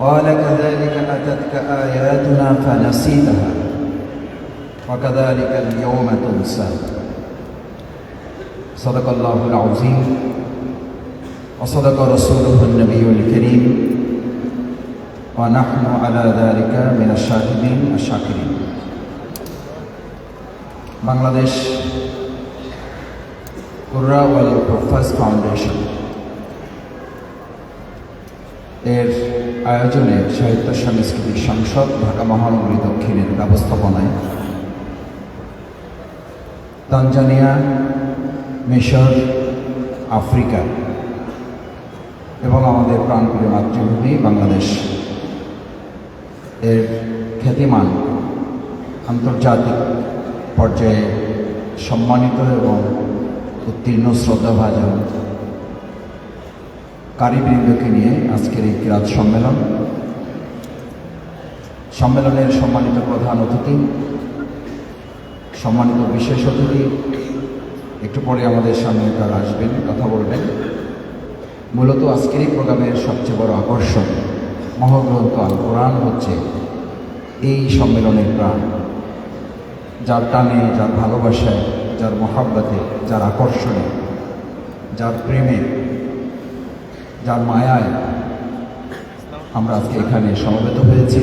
قال كذلك أتتك آياتنا فنسيتها وكذلك اليوم تنسى صدق الله العظيم وصدق رسوله النبي الكريم ونحن على ذلك من الشاهدين الشاكرين বাংলাদেশ কুর্রা ওয়াল প্রফাস foundation এর আয়োজনে সাহিত্য সাংস্কৃতিক সংসদ, ঢাকা মহানগরী দক্ষিণের ব্যবস্থাপনায় তানজানিয়া, মিশর, আফ্রিকা এবং আমাদের প্রাণপ্রিয় মাতৃভূমি বাংলাদেশ এর খ্যাতিমান আন্তর্জাতিক পর্যায়ে সম্মানিত এবং উত্তীর্ণ শ্রদ্ধাভাজন কারিবৃন্দকে নিয়ে আজকের এই কিরাত সম্মেলন। সম্মেলনের সম্মানিত প্রধান অতিথি, সম্মানিত বিশেষ অতিথি, একটু পরে আমাদের সামনে তারা আসবেন, কথা বলবেন। মূলত আজকের এই প্রোগ্রামের সবচেয়ে বড় আকর্ষণ, মহাগ্রন্থ আল কোরআন হচ্ছে এই সম্মেলনের প্রাণ। যার টানে, যার ভালোবাসায়, যার মহাব্বাতে, যার আকর্ষণে, যার প্রেমে যার মায়ায় আমরা আজকে এখানে সমবেত হয়েছি।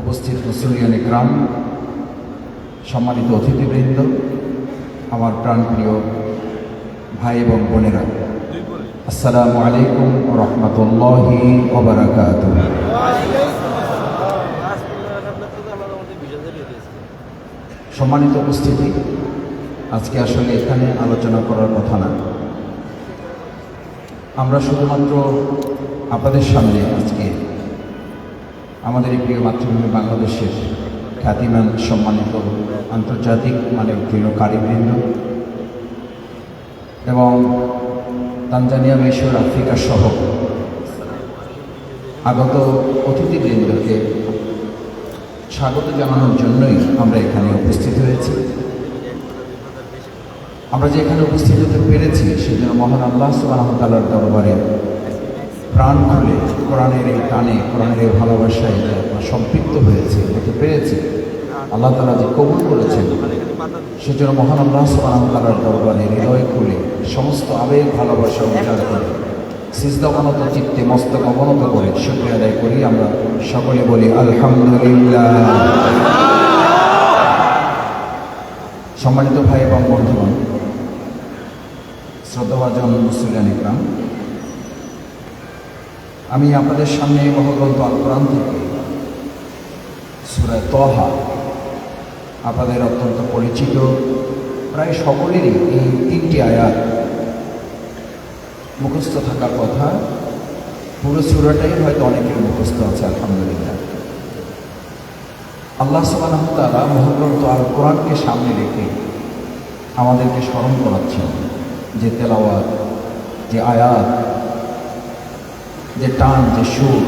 উপস্থিত মুসলিয়ানে গ্রাম সম্মানিত অতিথিবৃন্দ, আমার প্রাণপ্রিয় ভাই এবং বোনেরা। আসসালামু আলাইকুম রহমতুল্লাহি ওবরাকাত সম্মানিত উপস্থিতি, আজকে আসলে এখানে আলোচনা করার কথা না। আমরা শুধুমাত্র আপনাদের সামনে আজকে আমাদের এই প্রিয় মাতৃভূমি বাংলাদেশের খ্যাতিমান, সম্মানিত, আন্তর্জাতিক মানে প্রিয় কারিবৃন্দ এবং তানজানিয়া, মিশর, আফ্রিকা সহ আগত অতিথিবৃন্দকে স্বাগত জানানোর জন্যই আমরা এখানে উপস্থিত হয়েছি। আমরা যে এখানে উপস্থিত হতে পেরেছি, সেজন্য মহান আল্লাহ সুবাহতালার দরবারে প্রাণ খুলে কোরআনের এই টানে কোরআনের এই ভালোবাসায় সম্পৃক্ত হয়েছে, হতে পেরেছি। আল্লাহ তালা যে কবুল করেছেন, সেজন্য মহান আল্লাহ সুবাহতালার দরবারে হৃদয় খুলে সমস্ত আবেগ, ভালোবাসা উচ্চার করে সিজদাবনত চিত্তে, মস্তক অবনত করে শুক্রিয়া আদায় করি। আমরা সকলে বলি আলহামদুলিল্লাহ। সম্মানিত ভাই এবং বন্ধুগণ শ্রদ্ধাভাজন মুসলিয়ান ইকরাম, আমি আপনাদের সামনে মহাগ্রন্থ আল থেকে সুরায় তহা আপনাদের অত্যন্ত পরিচিত, প্রায় সকলেরই এই তিনটি আয়াত মুখস্থ থাকার কথা। পুরো সুরাটাই হয়তো অনেকের মুখস্থ আছে, আলহামদুলিল্লাহ। আল্লাহ সুবাহ তারা মহাগ্রন্থ আল সামনে রেখে আমাদেরকে স্মরণ করাচ্ছেন। যে তেলাওয়াত, যে আয়াত, যে টান, যে সুর।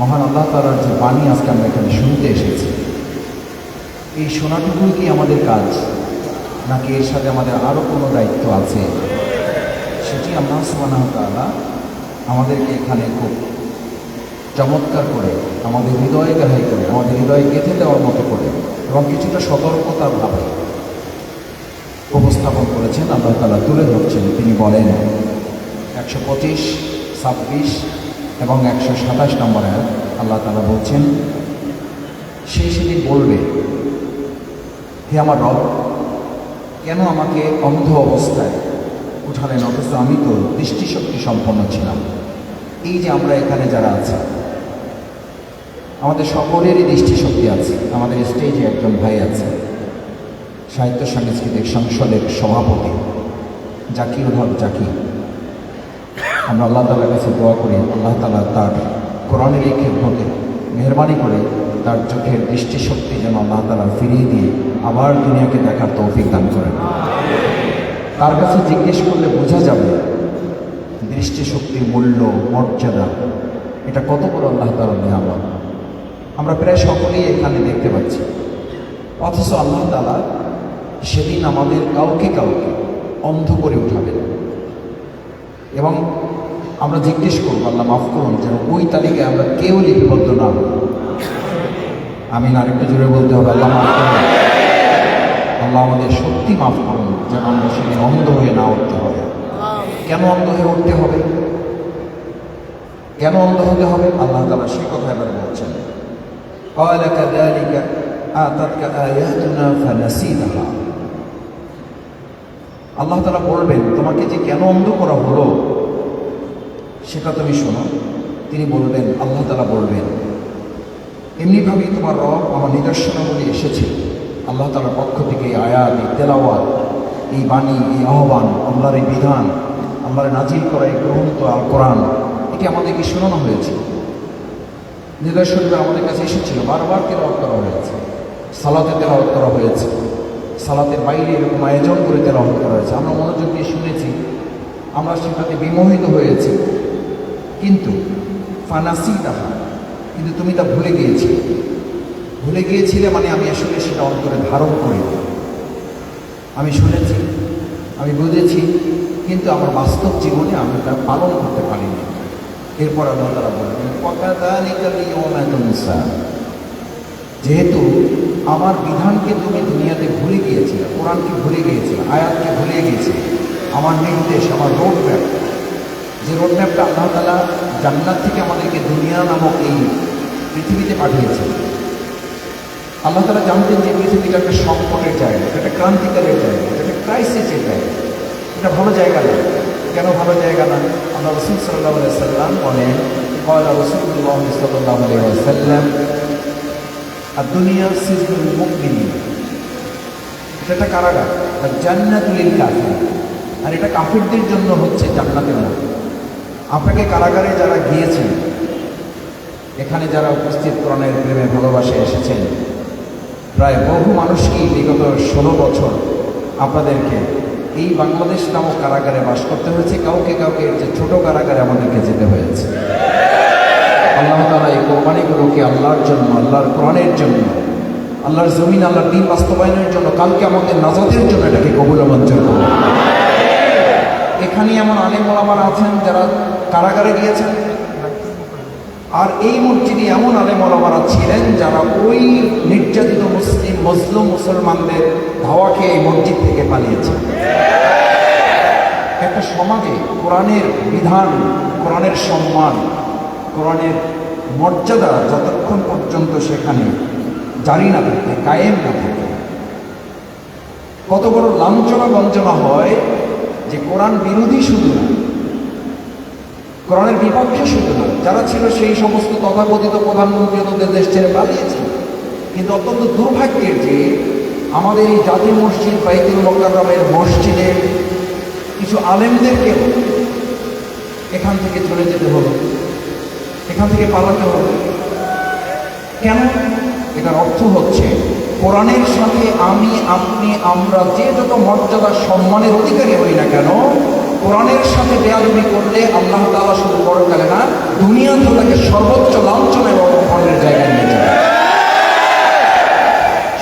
মহান আল্লাহ তালার যে বাণী আজকে আমরা এখানে শুনতে এসেছি। এই শোনাটুকুই কি আমাদের কাজ, নাকি এর সাথে আমাদের আরও কোনো দায়িত্ব আছে? সেটি আল্লাহ সুবাহ তালা আমাদেরকে এখানে খুব চমৎকার করে, আমাদের হৃদয়ে গ্রাহী করে আমাদের হৃদয়ে গেঁথে দেওয়ার মতো করে, এবং কিছুটা সতর্কতার ভাবে উপস্থাপন করেছেন, আল্লাহ তালা তুলে ধরছেন। তিনি বলেন, একশো পঁচিশ, ছাব্বিশ এবং একশো সাতাশ নম্বরে আল্লাহ তালা বলছেন সে সেদিন বলবে, হে আমার রব, কেন আমাকে অন্ধ অবস্থায় উঠালেন? অথচ আমি তো দৃষ্টিশক্তি সম্পন্ন ছিলাম। এই যে আমরা এখানে যারা আছি, আমাদের সকলেরই দৃষ্টিশক্তি আছে, আমাদের স্টেজে একজন ভাই আছে। সাহিত্য সাংস্কৃতিক সংসদের সভাপতি জাকির হক জাকি। আমরা আল্লাহ তালার কাছে দোয়া করি, আল্লাহ তালা তার কোরআনের এই ক্ষেত্রতে মেহরবানি করে তার চোখের দৃষ্টিশক্তি যেন আল্লাহ তালা ফিরিয়ে দিয়ে আবার দুনিয়াকে দেখার তৌফিক দান করেন। তার কাছে জিজ্ঞেস করলে বোঝা যাবে দৃষ্টিশক্তির মূল্য, মর্যাদা, এটা কত বড় আল্লাহ তালা নিয়ামত। আমরা প্রায় সকলেই এখানে দেখতে পাচ্ছি। অথচ আল্লাহ তালা সেদিন আমাদের কাউকে কাউকে অন্ধ করে উঠাবেন এবং আমরা জিজ্ঞেস করবো আল্লাহ মাফ করুন যেন ওই তালিকায় আমরা কেউ লিপিবদ্ধ না হই আমি না আরেকটু জোরে বলতে হবে আল্লাহ মাফ করুন আল্লাহ আমাদের সত্যি মাফ করুন যেন আমরা সেদিন অন্ধ হয়ে না উঠতে হবে কেন অন্ধ হয়ে উঠতে হবে কেন অন্ধ হতে হবে আল্লাহ তালা সে কথা এবার বলছেন قال كذلك آتتك آياتنا فنسيتها আল্লাহ তালা বলবেন, তোমাকে যে কেন অন্ধ করা হলো, সেটা তুমি শোনো। তিনি বলবেন আল্লাহ তালা বলবেন, এমনিভাবেই তোমার রব আমার নিদর্শনাবলী এসেছে। আল্লাহ তালার পক্ষ থেকে এই আয়াত, এই তেলাওয়াত, এই বাণী, এই আহ্বান, আল্লাহর এই বিধান, আল্লাহর নাজিল করা এই গ্রন্থ, আল কোরআন, এটি আমাদেরকে শোনানো হয়েছে। নিদর্শনগুলো আমাদের কাছে এসেছিল, বারবার তেলাওয়াত করা হয়েছে, সালাতে তেলাওয়াত করা হয়েছে। সালাতের বাইরে এরকম আয়োজন করে তেলাওয়াত করা হয়েছে আমরা মনোযোগ দিয়ে শুনেছি, আমরা সেটাতে বিমোহিত হয়েছি। কিন্তু ফানাসি তাহা কিন্তু তুমি তা ভুলে গিয়েছিলে। ভুলে গিয়েছিলে মানে আমি আসলে সেটা অন্তরে ধারণ করিনি। আমি শুনেছি, আমি বুঝেছি, কিন্তু আমার বাস্তব জীবনে আমি তা পালন করতে পারিনি। এরপর আল্লাহ তারা বলবেন। যেহেতু আমার বিধানকে তুমি দুনিয়াতে ভুলে গিয়েছিলে, কোরআনকে ভুলে গিয়েছিলে, আয়াতকে ভুলে গিয়েছিলে, আমার নির্দেশ, আমার রোড ম্যাপ যে রোড ম্যাপটা আল্লাহ তালা জান্নাত থেকে আমাদেরকে দুনিয়া নামক এই পৃথিবীতে পাঠিয়েছে আল্লাহ তালা জানতেন যে পৃথিবীটা একটা সংকটের জায়গা, এটা একটা ক্রান্তিকালের জায়গা, এটা একটা ক্রাইসিসের জায়গা, এটা ভালো জায়গা না। কেন ভালো জায়গা না? আমরা রসুল সাল্লাহ সাল্লাম বলেন কয়লা রসুল্লাহ সাল্লাহ সাল্লাম আর দুনিয়া সিজনুল মুকমিনী এটা একটা কারাগার, আর জান্নাতুলিল কাফির আর এটা কাফিরদের জন্য হচ্ছে জান্নাতের মতো। আপনাকে কারাগারে যারা গিয়েছেন, এখানে যারা উপস্থিত কোরআনের প্রেমে ভালোবাসে এসেছেন, প্রায় বহু মানুষকেই বিগত ষোলো বছর আপনাদেরকে এই বাংলাদেশ নামক কারাগারে বাস করতে হয়েছে। কাউকে কাউকে যে ছোট কারাগারে আমাদেরকে যেতে হয়েছে। আল্লাহ তালা এই কোরবানিগুলোকে আল্লাহর জন্য, আল্লাহর কোরআনের জন্য, আল্লাহর জমিন, আল্লাহর দিন বাস্তবায়নের জন্য, কালকে আমাদের নাজাদের জন্য এটাকে কবুল মঞ্জুর করুন। এখানে এমন আলেম ওলামার আছেন যারা কারাগারে গিয়েছেন। আর এই মসজিদে এমন আলেম ওলামারা ছিলেন যারা ওই নির্যাতিত মুসলিম, মজলুম মুসলমানদের ধাওয়া খেয়ে এই মসজিদ থেকে পালিয়েছে। একটা সমাজে কোরআনের বিধান, কোরআনের সম্মান কোরআনের মর্যাদা যতক্ষণ পর্যন্ত সেখানে জারি না থাকে, কায়েম না থাকে। কত বড় লাঞ্ছনা বঞ্চনা হয় যে কোরআন বিরোধী শুধু না, কোরআনের বিপক্ষে শুধু না, যারা ছিল সেই সমস্ত তথাকথিত প্রধানমন্ত্রী ওদের দেশ ছেড়ে পালিয়েছে। কিন্তু অত্যন্ত দুর্ভাগ্যের যে আমাদের এই জাতি মসজিদ, বাইতুল মোকাররমের মসজিদে কিছু আলেমদেরকে এখান থেকে চলে যেতে হলো। এখান থেকে পালাতে হবে। কেন? এটার অর্থ হচ্ছে, কোরআনের সাথে আমি, আপনি, আমরা যে যত মর্যাদা, সম্মানের অধিকারী হই না কেন, কোরআনের সাথে বেয়াদবি করলে আল্লাহ তালা শুধু বড় গেলে না দুনিয়াতে তাকে সর্বোচ্চ লাঞ্ছনা এবং অপমানের জায়গায় নিয়ে যাবে।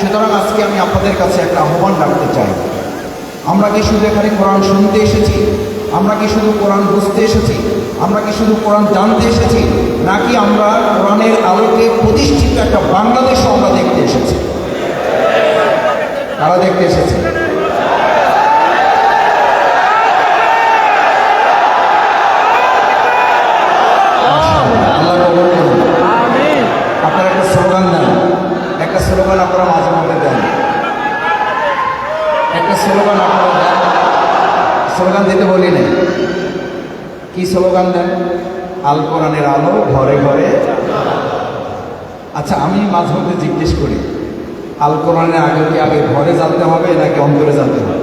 সুতরাং আজকে আমি আপনাদের কাছে একটা আহ্বান রাখতে চাই। আমরা কি শুধু এখানে কোরআন শুনতে এসেছি? আমরা কি শুধু কোরআন বুঝতে এসেছি? আমরা কি শুধু কোরআন জানতে এসেছি? নাকি আমরা কোরআনের আলোকে প্রতিষ্ঠিত একটা বাংলাদেশ আমরা দেখতে এসেছি? তারা দেখতে এসেছে? আপনারা একটা স্লোগান দেন। একটা স্লোগান আপনারা মাঝে মধ্যে দেন। একটা স্লোগান আপনারা দেন। স্লোগান দিতে বলি না কি স্লোগান দেন? আল কোরআনের আলো ঘরে ঘরে আচ্ছা আমি মাঝে মধ্যে জিজ্ঞেস করি, আল কোরআনের আগে কি আগে ঘরে জানতে হবে নাকি অন্তরে জানতে হবে?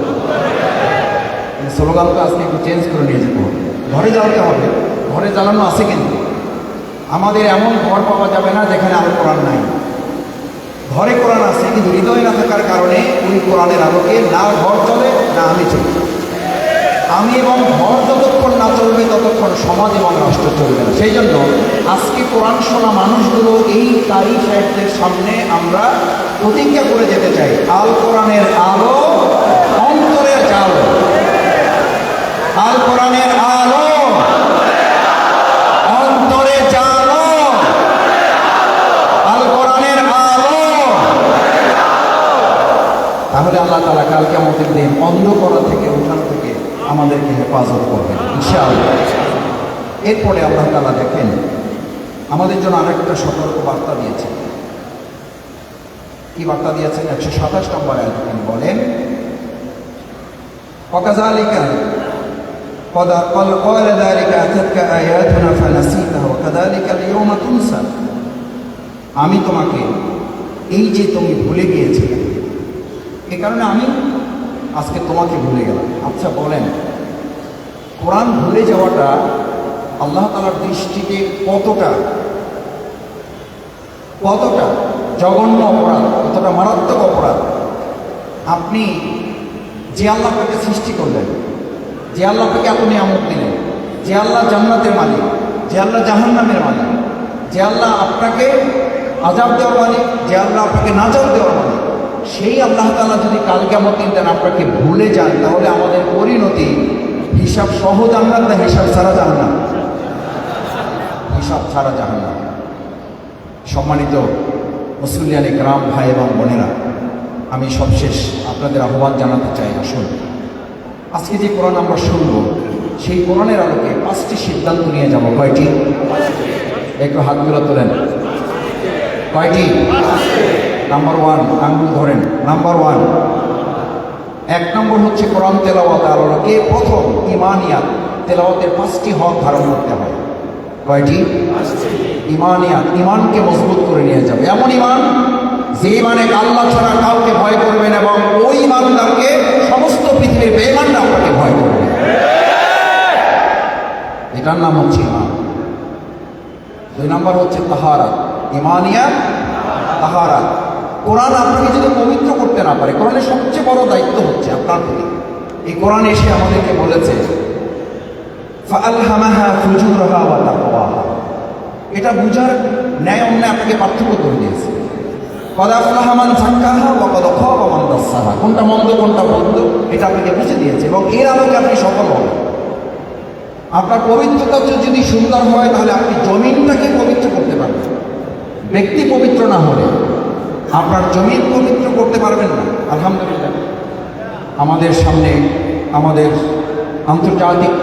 মানে স্লোগান তো আজকে একটু চেঞ্জ করে নিয়ে যেতে ঘরে জ্বালাতে হবে। ঘরে জ্বালানো আছে কিন্তু। আমাদের এমন ঘর পাওয়া যাবে না যেখানে আলো কোরআন নাই। ঘরে কোরআন আছে, কিন্তু হৃদয় না থাকার কারণে ওই কোরআনের আলোকে না ঘর চলে, না আমি চলি। আমি এবং ঘর যতক্ষণ না চলবে, ততক্ষণ সমাজ এবং রাষ্ট্র চলবে না। সেই জন্য আজকে কোরআন শোনা মানুষগুলো এই কারি সাহেবদের সামনে আমরা প্রতিজ্ঞা করে যেতে চাই। আল কোরআনের আলো অন্তরের আলো আল কোরআনের আলো তাহলে আল্লাহ তালা কালকে আমাদের দিন অন্ধ করা থেকে উঠানো আমাদেরকে হেফাজত করবেন ইনশাআল্লাহ এরপরে আল্লাহ তালা দেখেন আমাদের জন্য আরেকটা সতর্ক বার্তা দিয়েছেন কি বার্তা দিয়েছেন একশো সাতাশ নম্বর আয়াত তিনি বলেন وكذلك قد قال قال ذلك أتتك آياتنا فنسيتها وكذلك اليوم تنسى আমি তোমাকে এই যে তুমি ভুলে গিয়েছিলে এ কারণে আমি আজকে তোমাকে ভুলে গেলাম আচ্ছা বলেন কোরআন ভুলে যাওয়াটা আল্লাহ তালার দৃষ্টিতে কতটা কতটা জঘন্য অপরাধ, কতটা মারাত্মক অপরাধ? আপনি যে আল্লাহ সৃষ্টি করলেন, যে আল্লাহ আপনাকে এত নিয়ামত দিলেন, যে আল্লাহ জান্নাতের মালিক, যে আল্লাহ জাহান্নামের মালিক, যে আল্লাহ আপনাকে আজাব দেওয়ার মালিক, যে আল্লাহ আপনাকে নাজাব দেওয়ার মালিক, সেই আল্লাহ তাআলা যদি কালকে কেমন দিন, আপনাকে ভুলে যান, তাহলে আমাদের পরিণতি হিসাব সহ জান্নাত না হিসাব ছাড়া জান্নাত হিসাব ছাড়া জাহান্নাম। সম্মানিত মুসলিয়ানি গ্রাম ভাই এবং বোনেরা, আমি সবশেষ আপনাদের আহ্বান জানাতে চাই, আসুন। আজকে যে কোরআন আমরা শুনব, সেই কোরআনের আলোকে পাঁচটি সিদ্ধান্ত নিয়ে যাব। কয়টি? একটু হাত হাতগুলো তোলেন। কয়টি? নাম্বার ওয়ান, আঙ্গুল ধরেন। নাম্বার ওয়ান এক নম্বর হচ্ছে কোরআন তেলাওয়াত আলোকে প্রথম ইমানিয়াত, তেলাওয়াতের পাঁচটি হক ধারণ করতে হয়। কয়টি? ইমানিয়াত, ইমানকে মজবুত করে নিয়ে যাবে। এমন ইমান যে ইমানে আল্লাহ ছাড়া কাউকে ভয় করবেন এবং ওই ইমানদারকে সমস্ত পৃথিবীর বেমানরা আপনাকে ভয় করবে। এটার নাম হচ্ছে ইমান। দুই নম্বর হচ্ছে তাহারা ইমানিয়া তাহারা কোরআন আপনাকে যদি পবিত্র করতে না পারে, কোরআনের সবচেয়ে বড় দায়িত্ব হচ্ছে আপনার প্রতি। এই কোরআন এসে আমাদেরকে বলেছে এটা বুঝার ন্যায় অন্যায় আপনাকে পার্থক্য করে দিয়েছে। কদাফলাহামান ঝাক্কাহা বা কদ খাবামান দাসাহা। কোনটা মন্দ কোনটা মন্দ এটা আপনাকে বুঝে দিয়েছে এবং এর আলোকে আপনি সফল হবেন। আপনার পবিত্রতা যদি সুন্দর হয়, তাহলে আপনি জমিনটাকে পবিত্র করতে পারবেন। ব্যক্তি পবিত্র না হলে। আপনার জমিন পবিত্র করতে পারবেন না। আলহামদুলিল্লাহ। আমাদের সামনে আমাদের আন্তর্জাতিক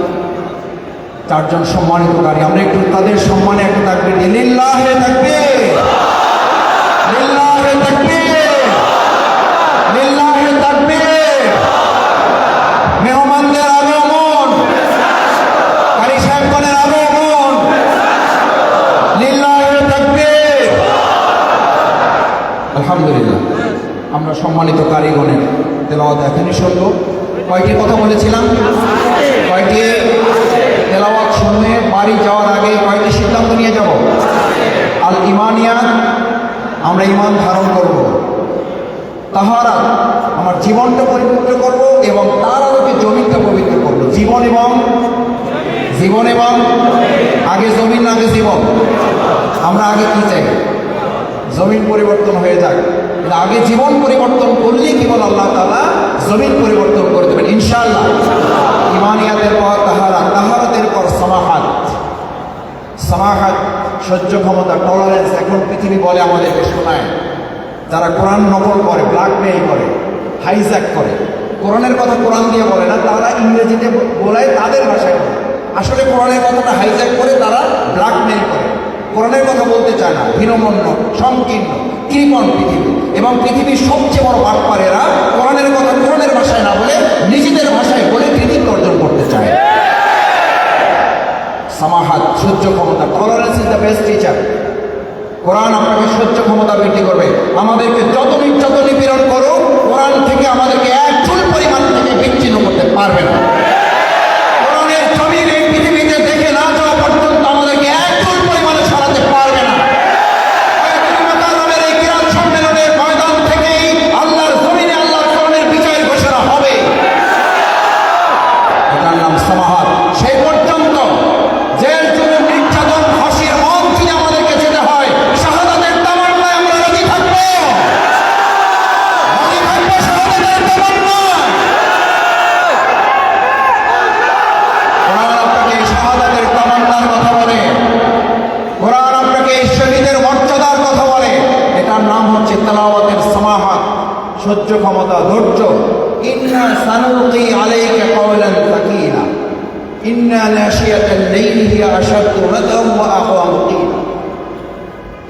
চারজন সম্মানিত গাড়ি, আমরা একটু তাদের সম্মানে একটা থাকবে। থাকবে লিল্লাহে থাকবে লিল্লাহে থাকবে মেহমানদের আগমন কারি সাহেবগণের আগমন লিল্লাহে থাকবে আলহামদুলিল্লাহ আমরা সম্মানিত কারিগণের তেলাওয়াত এখনই শুনব। কয়টি কথা বলেছিলাম? কয়টি? তেলাওয়াত শুনে বাড়ি যাওয়ার আগে কয়টি সিদ্ধান্ত নিয়ে যাব? আল ইমানিয়া আমরা ইমান ধারণ করব। তাহারা আমার জীবনটা পবিত্র করব এবং তার আলোকে জমিনটা পবিত্র করব। জীবন এবং জীবন এবং আগে জমিন, আগে জীবন। আমরা আগে কি চাই? জমিন পরিবর্তন হয়ে যাক। আগে জীবন পরিবর্তন করলেই কেবল আল্লাহ তালা জমিন পরিবর্তন করে দেবেন ইনশাল্লাহ ইমানিয়াতের পর তাহারা, তাহারাতের পর সমাহাত। সমাহাত, সহ্য ক্ষমতা টলারেন্স এখন পৃথিবী বলে আমাদেরকে শোনায় যারা কোরআন নকল করে ব্ল্যাকমেইল করে হাইজ্যাক করে, কোরআনের কথা কোরআন দিয়ে বলে না, তারা ইংরেজিতে বলায় তাদের ভাষায় আসলে কোরআনের কথাটা হাইজ্যাক করে তারা চায় হীনমন্য, সংকীর্ণ কৃপণ পৃথিবী। এবং পৃথিবীর সবচেয়ে বড় বাটপারেরা কোরআনের কথা কোরআনের ভাষায় না বলে নিজেদের ভাষায় বলে কৃতিত্ব অর্জন করতে চায়। সামাহাত, সহ্য ক্ষমতা tolerance is the best teacher কোরআন আপনাকে সহ্য ক্ষমতা বৃদ্ধি করবে। আমাদেরকে যত নির্যাতন নিপীড়ন করো কোরআন থেকে আমাদেরকে এক চুল পরিমাণ থেকে বিচ্ছিন্ন করতে পারবে না। নাম হচ্ছে তেলাওয়াতের সমাহাত, সহ্য ক্ষমতা, ধৈর্য। ইন্না সানুলকি আলাইকা কওলান তাকিলা ইন্না নাশিয়াতাল লাইলি হিয়া আশাদ্দু রাদাম ওয়া আহওয়ামু কিলা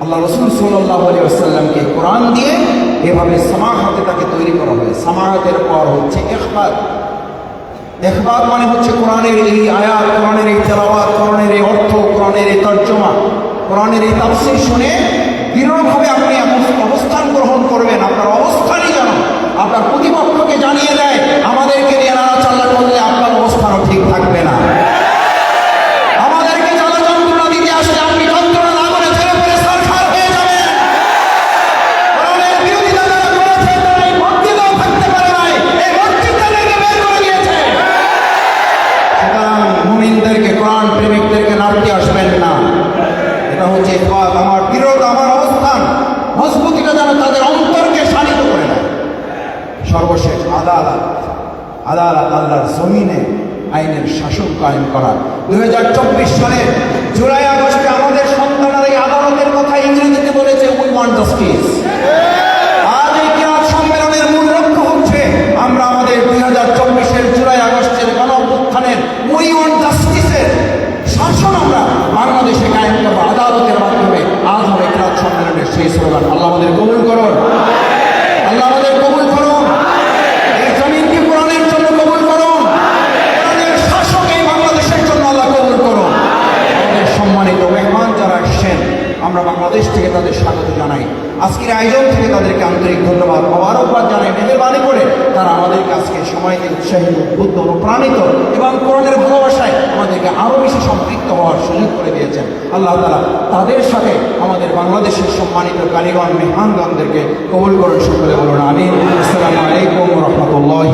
আল্লাহ রসুল সাল্লাহ আলিয়াল্লামকে কোরআন দিয়ে এভাবে সামাহাতে তাকে তৈরি করা হয়। সামাহাতের পর হচ্ছে এখবাদ এখবাদ মানে হচ্ছে কোরআনের এই আয়াত, কোরআনের এই তেলাওয়াত, কোরআনের এই অর্থ, কোরআনের এই তর্জমা। কোরআনের এই তাফসির শুনে দৃঢ়ভাবে আপনি এমন অবস্থান গ্রহণ করবেন আপনার অবস্থানই যেন আপনার প্রতিপক্ষকে আদালত আল্লাহর জমিনে আইনের শাসন কায়েম করা। দুই হাজার চব্বিশ সালের জুলাই আগস্টে আমাদের সন্তানরা এই আদালতের কথা ইংরেজিতে বলেছে উই ওয়ান্ট জাস্টিস আমরা আমাদের দুই হাজার জুলাই আগস্টের শাসন আমরা বাংলাদেশে আদালতের মাধ্যমে আজ সম্মেলনের আল্লাহ আমাদের কবুল করুন। আল্লাহ আমাদের আমরা বাংলাদেশ থেকে তাদের স্বাগত জানাই। আজকের আয়োজন থেকে তাদেরকে আন্তরিক ধন্যবাদ। মোবারকবাদ জানাই, মেহরবানি করে তারা আমাদেরকে আজকে সময়কে উৎসাহিত উদ্বুদ্ধ, অনুপ্রাণিত এবং কোরআনের ভালোবাসায় আমাদেরকে আরও বেশি সম্পৃক্ত হওয়ার সুযোগ করে দিয়েছেন। আল্লাহ তালা তাদের সাথে আমাদের বাংলাদেশের সম্মানিত কারিগর মেহানগণদেরকে কবল করুন। সকলে বলুন, আমিন। আসসালামু আলাইকুম রহমতুল্লাহ